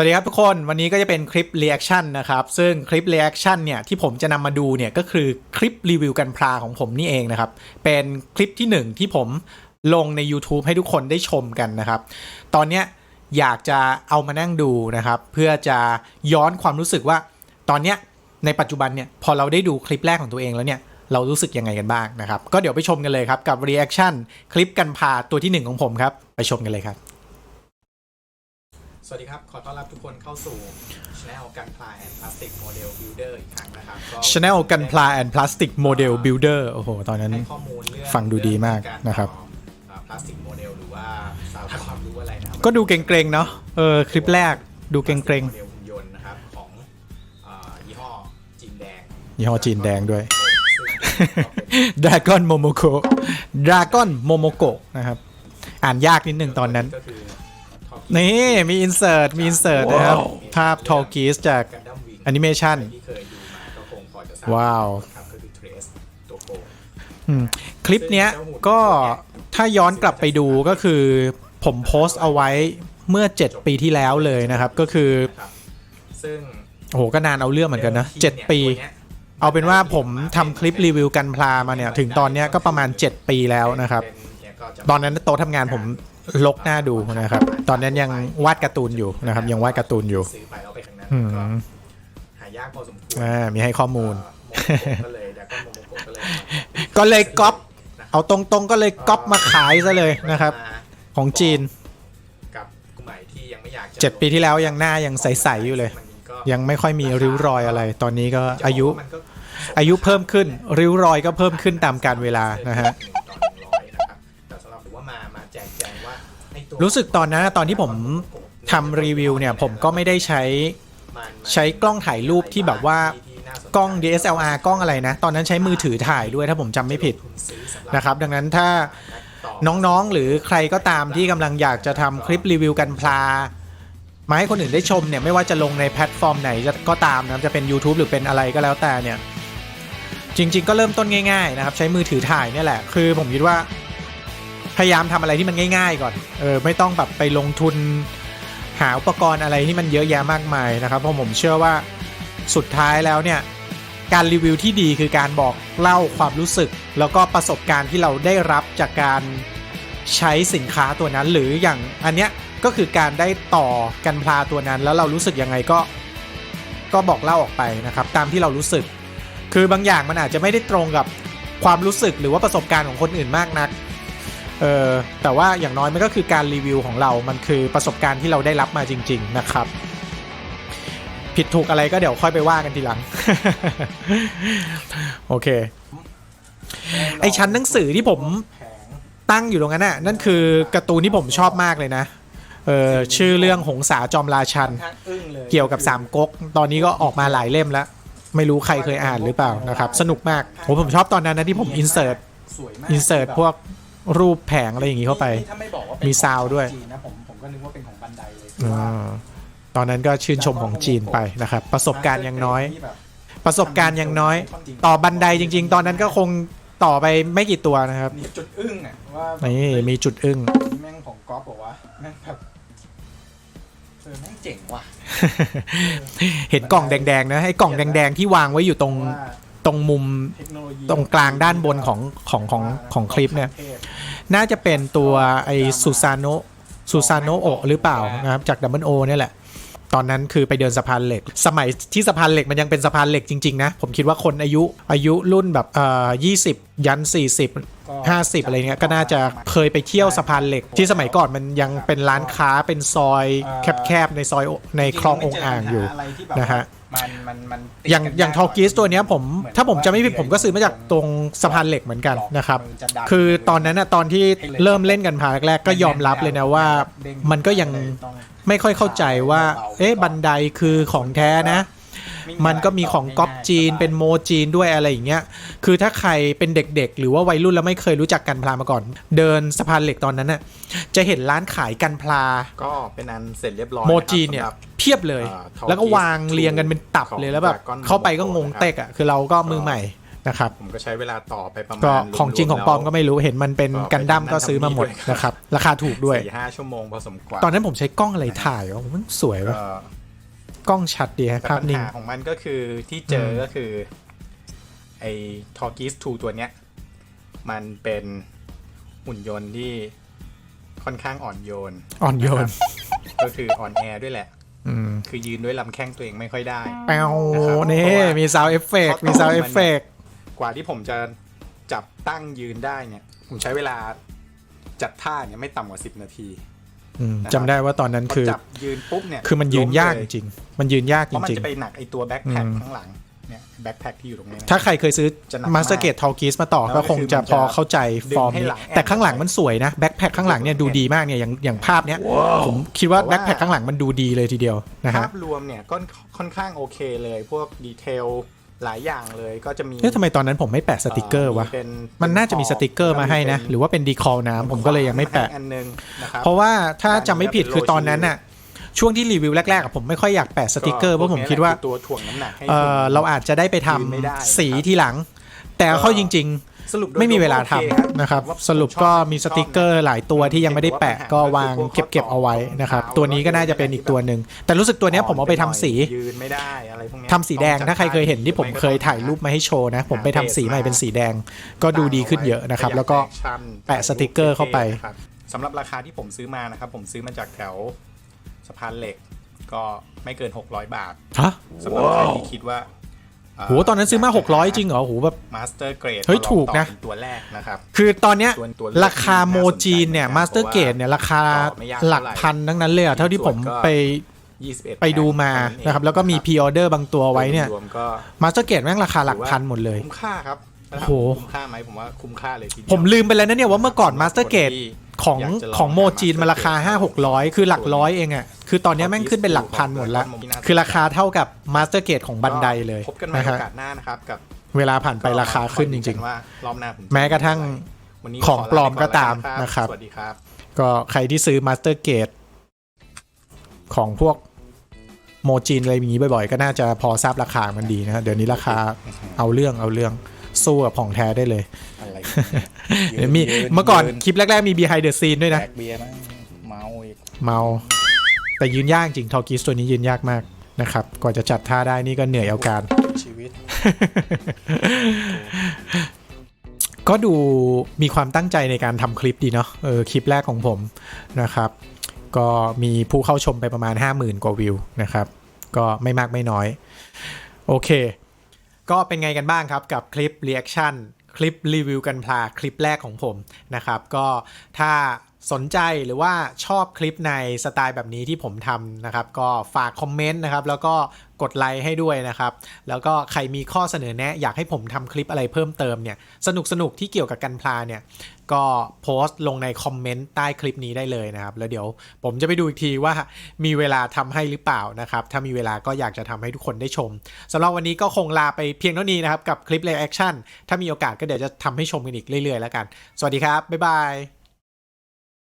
สวัสดีครับทุกคนวันนี้ก็จะเป็นคลิป reaction นนะครับ ซึ่งคลิป reaction เนี่ยที่ผมจะนำมาดูเนี่ยก็คือคลิปรีวิวกันพลาของผมนี่เองนะครับ เป็นคลิปที่หนึ่งที่ผมลงใน YouTube ให้ทุกคนได้ชมกันนะครับ ตอนเนี้ยอยากจะเอามานั่งดูนะครับ เพื่อจะย้อนความรู้สึกว่า ตอนเนี้ยในปัจจุบันเนี่ยพอเราได้ดูคลิปแรกของตัวเองแล้วเนี่ยเรารู้สึกยังไงกันบ้างนะครับ ก็เดี๋ยวไปชมกันเลยครับกับ reaction คลิปกันพาตัวที่หนึ่งของผมครับไปชมกันเลยครับ สวัสดีครับ ขอต้อนรับทุกคนเข้าสู่ Channel กันพลาแอนพลาสติกโมเดลบิลเดอร์อีกครั้งนะครับก็ Channel กันพลาแอนพลาสติกโมเดลบิลเดอร์โอ้โห ตอนนั้นให้ข้อมูลเรื่องฟังดูดีมากเองนะครับาพลาสติกโมเดลหรือว่าสาระความรู้อะไรนะครับ ก็ดูเกรงๆเนาะเออคลิปแรกดูเกรงโมเดลหุ่นยนต์นะครับของอ่ายี่ห้อจีนแดงๆยี่ห้อจีนแดงด้วยซึ่งก็เป็น Dragon Momoko Dragon Momoko นะครับ อ่านยากนิดนึงตอนนั้นก็คือ Talkie นี่มีอินเสิร์ตมีอินเสิร์ตนะครับ ภาพทอ l กีสจาก Gundam Wing แอนิเมชันที่เคยดูมาก็คงพอจะทราบว้าวครับก็คือ Trace ตัวโกงอืมคลิปเนี้ยก็ถ้าย้อนกลับไปดูก็คือผมโพสต์เอาไว้เมื่อ 7 ปีที่แล้วเลยนะครับ ก็คือนะครับซึ่งโอ้โหก็นานเอาเรื่องเหมือนกันนะ 7 ปี เอาเป็นว่าผมทำคลิปรีวิวกันพลามาเนี่ย ถึงตอนเนี้ยก็ประมาณ 7 ปีแล้วนะครับ ตอนนั้นโต๊ะทำงานผม ลกหน้าดูนะครับ ตอนนั้นยังวาดการ์ตูนอยู่นะครับ ยังวาดการ์ตูนอยู่ซื้อไปแล้วไปข้างหน้าอืมก็หายากพอสมควรอ่ามีให้ข้อมูลเอ่อโมโมโกะก็เลยดากอนโมโมโกะก็เลยก็เลยก๊อปเอาตรงๆก็เลยก๊อปมาขายซะเลยนะครับมาของจีนกับกลุ่มใหม่ที่ยังไม่อยากจะ7ปีที่แล้วยังหน้ายังใสๆอยู่เลยมันก็ยังไม่ค่อยมีริ้วรอยอะไร ตอนนี้ก็อายุมันก็อายุเพิ่มขึ้น ริ้วรอยก็เพิ่มขึ้นตามการเวลานะฮะ รู้สึกตอนนั้นตอนที่ผมทำรีวิวเนี่ย ผมก็ไม่ได้ใช้ใช้กล้องถ่ายรูปที่แบบว่ากล้อง DSLR กล้องอะไรนะ ตอนนั้นใช้มือถือถ่ายด้วยถ้าผมจำไม่ผิดนะครับ ดังนั้นถ้าน้องๆ หรือใครก็ตามที่กำลังอยากจะทำคลิปรีวิวกันพลามาให้คนอื่นได้ชมเนี่ยไม่ว่าจะลงในแพลตฟอร์มไหนก็ตามนะจะเป็น YouTube หรือเป็นอะไรก็แล้วแต่เนี่ย จริง ๆ ก็เริ่มต้นง่าย ๆ นะครับ ใช้มือถือถ่ายเนี่ยแหละ คือผมคิดว่า พยายามทำอะไรที่มันง่าย ๆ ก่อนเออไม่ต้องแบบไปลงทุนหาอุปกรณ์อะไรที่มันเยอะแยะมากมายนะครับ เพราะผมเชื่อว่าสุดท้ายแล้วเนี่ยการรีวิวที่ดีคือการบอกเล่าความรู้สึก แล้วก็ประสบการณ์ที่เราได้รับจากการใช้สินค้าตัวนั้น หรืออย่างอันเนี้ยก็คือการได้ต่อกันพลาตัวนั้น แล้วเรารู้สึกยังไงก็ก็บอกเล่าออกไปนะครับ ตามที่เรารู้สึก คือบางอย่างมันอาจจะไม่ได้ตรงกับความรู้สึกหรือว่าประสบการณ์ของคนอื่นมากนัก เออแต่ว่าอย่างน้อยมันก็คือการรีวิวของเรา มันคือประสบการณ์ที่เราได้รับมาจริง ๆ นะครับ ผิดถูกอะไรก็เดี๋ยวค่อยไปว่ากันทีหลัง โอเค ไอชั้นหนังสือที่ผมตั้งอยู่ตรงนั้นน่ะ นั่นคือการ์ตูนที่ผมชอบมากเลยนะ เออชื่อเรื่องหงสาจอมราชัน เกี่ยวกับสามก๊ก ตอนนี้ก็ออกมาหลายเล่มแล้ว ไม่รู้ใครเคยอ่านหรือเปล่านะครับ สนุกมากโหผมชอบตอนนั้นนะที่ผมอินเสิร์ตอินเสิร์ตพวก รูปแผงอะไรอย่างงี้เข้าไป นี่ถ้าไม่บอกว่าเป็นมีซาวด์ด้วย ของจีนนะผมผมก็นึกว่าเป็นของบันไดเลยออตอนนั้นก็ชื่นชมของจีนไปนะครับ ประสบการณ์ยังน้อย ที่แบบประสบการณ์ยังน้อย ต่อบันไดจริง ๆ ตอนนั้นก็คงต่อไปไม่กี่ตัวนะครับมีจุดอึ้งอะว่านี่มีจุดอึ้ง แม่งของก๊อฟบอกว่าแม่งแบบเออแม่งเจ๋งว่ะเห็นกล่องแดงๆนะไอ้กล่องแดง ๆ ที่วางไว้อยู่ตรงว่าตรงมุมเทคโนโลยีตรงกลางด้านบนของของของของคลิปเนี่ย น่าจะเป็นตัวไอซูซานโนซูซานโนโอหรือเปล่านะครับจากดับเบิลโอเนี่ยแหละ ตอนนั้นคือไปเดินสะพานเหล็ก สมัยที่สะพานเหล็กมันยังเป็นสะพานเหล็กจริง ๆ นะ ผมคิดว่าคนอายุอายุรุ่นแบบเอ่อยี่สิบยัน 40 50 อะไรเงี้ยก็น่าจะเคยไปเที่ยวสะพานเหล็ก ที่สมัยก่อนมันยังเป็นร้านค้าเป็นซอยแคบๆในซอยในคลององอ่างอยู่ะไรที่แบบนะฮะมันมันมันติดอย่างกันอย่างได้ทอกิสตัวเนี้ยผมถ้าผมจะไม่ผิดผมก็ซื้อมาจากตรงสะพานเหล็กเหมือนกันนะครับคือตอนนั้นนะตอนที่เริ่มเล่นกันพาแรกๆก็ยอมรับเลยนะว่า มันก็ยังไม่ค่อยเข้าใจว่า เอ๊ะบันไดคือของแท้นะ มันก็มีของก๊อปจีน เป็นโมจีนด้วยอะไรอย่างเงี้ย คือถ้าใครเป็นเด็กๆ หรือว่าวัยรุ่นแล้วไม่เคยรู้จักกันพลามาก่อน เดินสะพานเหล็กตอนนั้นน่ะ จะเห็นร้านขายกันพลา ก็เป็นอันเสร็จเรียบร้อยโมะครับจีนเนี่ยสำหรับเพียบเลยอ่า Talkies แล้วก็วางเรียงกันเป็นตับเลยแล้วแบบของ Dragon เข้าไปก็งงเต็กอะ คือเราก็มือใหม่นะครับผมก็ใช้เวลาต่อไปประมาณก็ของจริงของปลอมก็ไม่รู้เห็นมันเป็นก็ไปกันดั้มก็ซื้อมาหมดทำนี่ด้วยนะครับ ราคาถูกด้วยสี่ห้าชั่วโมงพอสมควรตอนนั้นผมใช้กล้องอะไรถ่ายวะมันสวยวะ ก็กล้องชัดดีฮะแต่ภาพปัญนิ่งหาของมันก็คือที่เจออมก็คือไอ้ทอร์กิสทูตัวเนี้ย มันเป็นหุ่นยนต์ที่ค่อนข้างอ่อนโยน อ่อนโยน ก็คืออ่อนแอด้วยแหละอืมคือยืนด้วยลำแข้งตัวเองไม่ค่อยได้แปวนะครับนี่เพราะว่ามีซาวเอฟเฟกมีซาวเอฟเฟกกว่าที่ผมจะจับตั้งยืนได้เนี่ย ผมใช้เวลาจัดท่าเนี่ยไม่ต่ำกว่า10นาที จำได้ว่าตอนนั้นพอคือจับยืนปุ๊บเนี่ยคือมันยืนยากล้จมเลริงๆมันยืนยากเพจราะมันริงจะไปหนักไอตัวแบ็คแพ็คอืมข้างหลังเนี่ยแบ็คแพ็คที่อยู่ตรงนี้นะๆถ้าใครเคยซื้อจะหนักมากมาสเตอร์เกตทอลกิสมาต่อแล้วก็คงจะคือมันพอเข้าใจดึงฟอร์มให้นี้หลังแอนแต่ข้างหลังมันสวยนะแบ็คแพ็คข้างหลังเนี่ยดูดีมากเนี่ยอย่างอย่างภาพเนี้ยผมคิดว่าแต่ว่าแบ็คแพ็คข้างหลังมันดูดีเลยทีเดียวนะฮะภาพรวมเนี่ยก็ค่อนข้างโอเคเลยพวกดีเทล หลายอย่างเลยก็จะมีเอ๊ะทำไมตอนนั้นผมไม่แปะสติกเกอร์วะเป็นมันน่าจะมีสติกเกอร์มาให้นะ หรือว่าเป็นดีคอลน้ำผมก็เลยยังไม่แปะอันนึงนะครับเพราะว่าถ้าจำไม่ผิดคือตอนนั้นน่ะช่วงที่รีวิวแรกๆอะผมไม่ค่อยอยากแปะสติกเกอร์เพราะผมคิดว่าพกนี้แหละอตัวถ่วงน้ำหนักให้เออคุณเราอาจจะได้ไปทำยืนไม่ได้สีทีหลัง แต่เอาเข้าจริง สรุปโดๆยไม่มีเวลาโอทำเคนะครับว่าสรุปผมชอบก็มีสติกเกอชบร์หลายตัวที่ยังไม่ได้แปะก็วางเก็บๆเอาไว้นะครับ ตัวนี้ก็น่าจะเป็นอีกตัวหนึ่ง แต่รู้สึกตัวเนี้ยผมเอาไปทำสียืนไม่ได้อะไรพวกเนี้ยทำสีแดงถ้าใครเคยเห็นที่ผมเคยถ่ายรูปมาให้โชว์นะ ผมไปทำสีใหม่เป็นสีแดง ก็ดูดีขึ้นเยอะนะครับ แล้วก็แปะสติกเกอร์เข้าไปนะครับสำหรับราคาที่ผมซื้อมานะครับ ผมซื้อมาจากแถวสะพานเหล็ก ก็ไม่เกิน 600 บาทฮะ สำหรับใครที่คิดว่า โหตอนนั้นซื้อมา 600 จริงเหรอโหแบบมาสเตอร์เกรดเฮ้ยถูกนะตัวแรกนะครับคือตอนเนี้ยตัวตัวราคาโมจีนเนี่ยน่าสนใจมาสเตอร์เกตเนี่ยราคาก็ไม่ยากหลักเท่าไหร่พันทั้งนั้นเลยอะเท่าที่ผมส่วนก็ไป21ไปดูมาแผงนะครับแล้วก็มีพ r ออเดอร์บางตัวไว้เนี่ยรวมๆก็มาสเตอร์เกตแม่งราคาหลักพันหมดเลยคุ้มค่าครับโอ้โหคุ้มค่าไหมผมว่าคุ้มค่าเลยทีเดียวผมลืมไปแล้วนะเนี่ยว่าเมื่อก่อนมาสเตอร์เกตที่ ของอยากจะลองของโมจีนมันราคาหา5 600คือหลักร้อยเองอะคือตอนเนี้ยแม่งขึ้นเป็นหลักพันหมดแล้วคือราคาเท่ากับมาสเตอร์เกตของบันไดเลยพบกันใหม่นะโอฮะกาสหน้านะครับกับเวลาผ่านไปราคาขึ้นจริงๆว่ารอบหน้าผมจแม้กระทั่งวันนี้ของปลอมก็ตามขอลไปนะครับสวัสดีครับๆก็ใครที่ซื้อมาสเตอร์เกตของพวกโมจีนอะไรอย่างนี้บ่อยๆ ก็น่าจะพอทราบราคามันดีนะฮะเดี๋ยวนี้ราคาเอาเรื่องเอาเรื่องสู้กับของแท้ได้เลย อะไรเดี๋ยวมีเมื่อก่อนคลิปแรก ๆ มี behind the scene ด้วยแบนะกเบียร์มั้งเมาอีกเมา แต่ยืนยากจริงทอกิสตัวนี้ยืนยากมากนะครับกว่อนจะจัดท่าได้นี่ก็เหนื่อยเอาการ ชีวิต ก็ดูมีความตั้งใจในการทำคลิปดีเนาะเออคลิปแรกของผมนะครับ ก็มีผู้เข้าชมไปประมาณ 50,000 กว่าวิวนะครับ ก็ไม่มากไม่น้อย โอเค ก็เป็นไงกันบ้างครับกับคลิป reaction คลิปรีวิวกันพลาคลิปแรกของผมนะครับ ก็ถ้าสนใจหรือว่าชอบคลิปในสไตล์แบบนี้ที่ผมทำนะครับ ก็ฝากคอมเมนต์นะครับ แล้วก็ กดไลค์ให้ด้วยนะครับ แล้วก็ใครมีข้อเสนอแนะอยากให้ผมทำคลิปอะไรเพิ่มเติมเนี่ย สนุกสนุกที่เกี่ยวกับกันพลาเนี่ย ก็โพสต์ลงในคอมเมนต์ใต้คลิปนี้ได้เลยนะครับ แล้วเดี๋ยวผมจะไปดูอีกทีว่ามีเวลาทำให้หรือเปล่านะครับ ถ้ามีเวลาก็อยากจะทำให้ทุกคนได้ชมสำหรับวันนี้ก็คงลาไปเพียงเท่านี้นะครับกับคลิป reaction ถ้ามีโอกาสก็เดี๋ยวจะทำให้ชมกันอีกเรื่อยๆแล้วกัน สวัสดีครับบ๊ายบาย